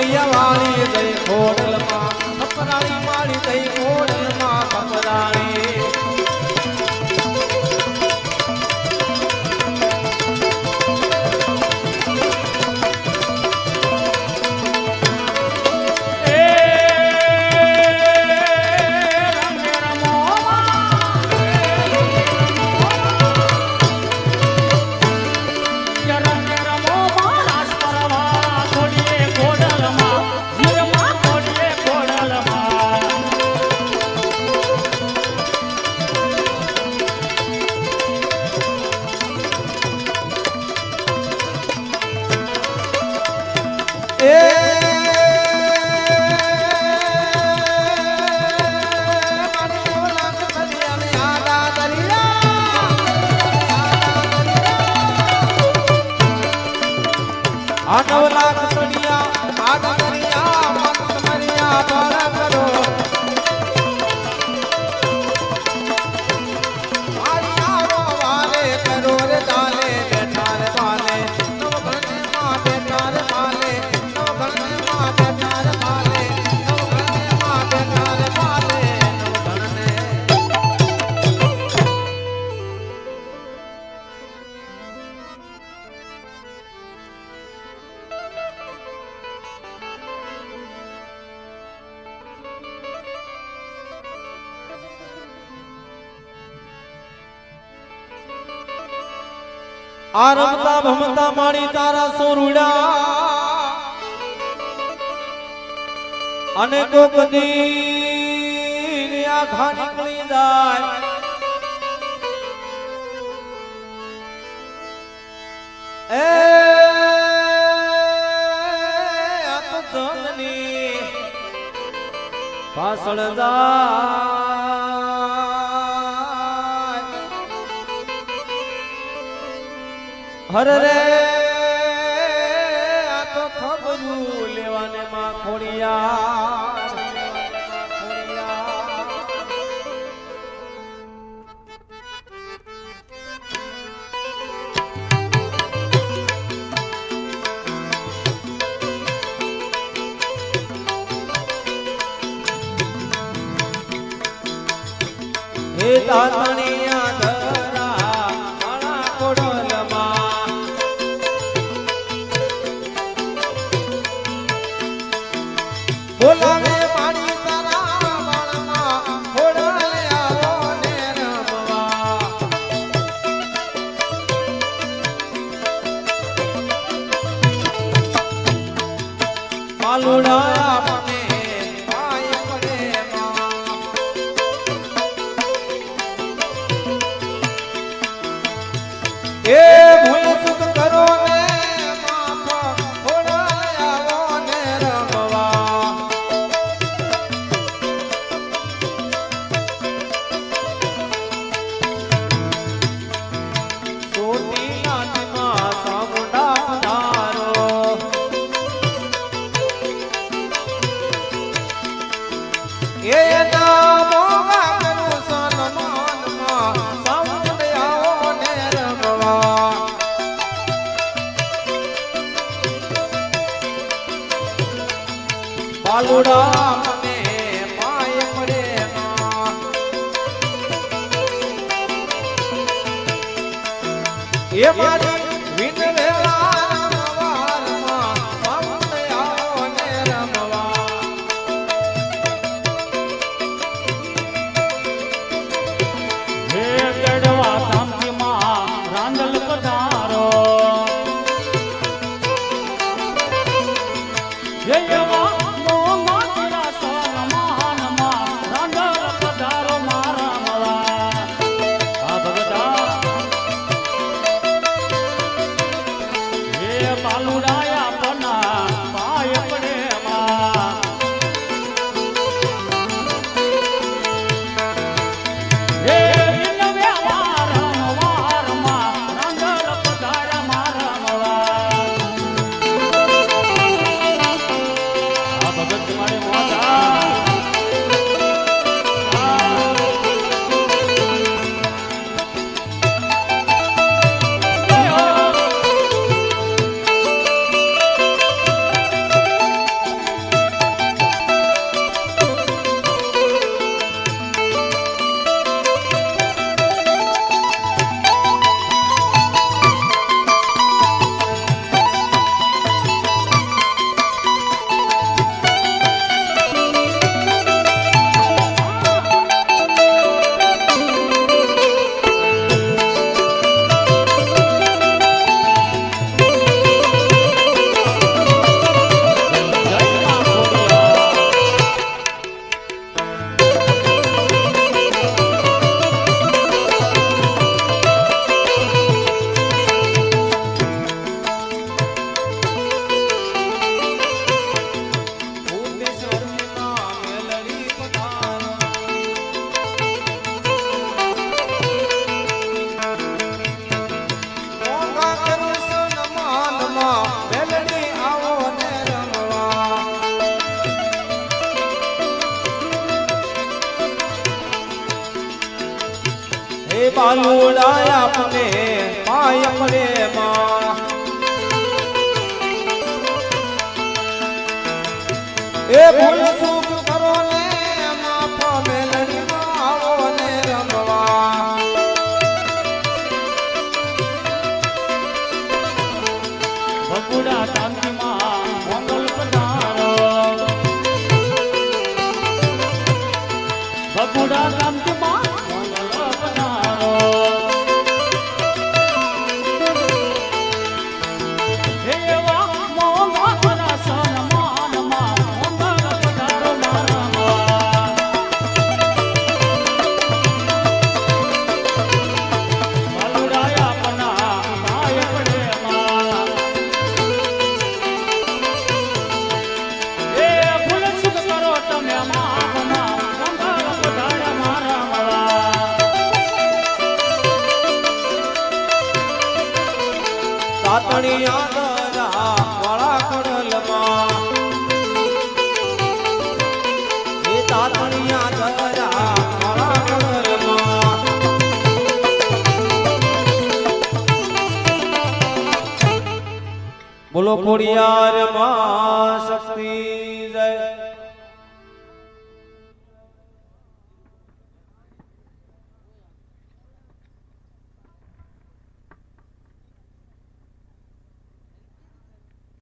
yeah આનવ lakh સડી આ રમતા ભમતા માણી તારા સોરુડા. અને જો કદી આખા નીકળી જાય. એ પાછળ જા હર રે. આ તો ખબરું લેવાને માં ખોડિયા દાતાણી વાલુડા વાલુડા બાલુરાય પાલુડા આપને પાયમ રે માં. એ ભૂલ સુખ કરો ને માફા મેલડી માવો ને રમવા. ભગુડા ટાંકી મંગલ પધારો. ભગુડા ટાંકી બોલો ખોડિયાર માં શક્તિ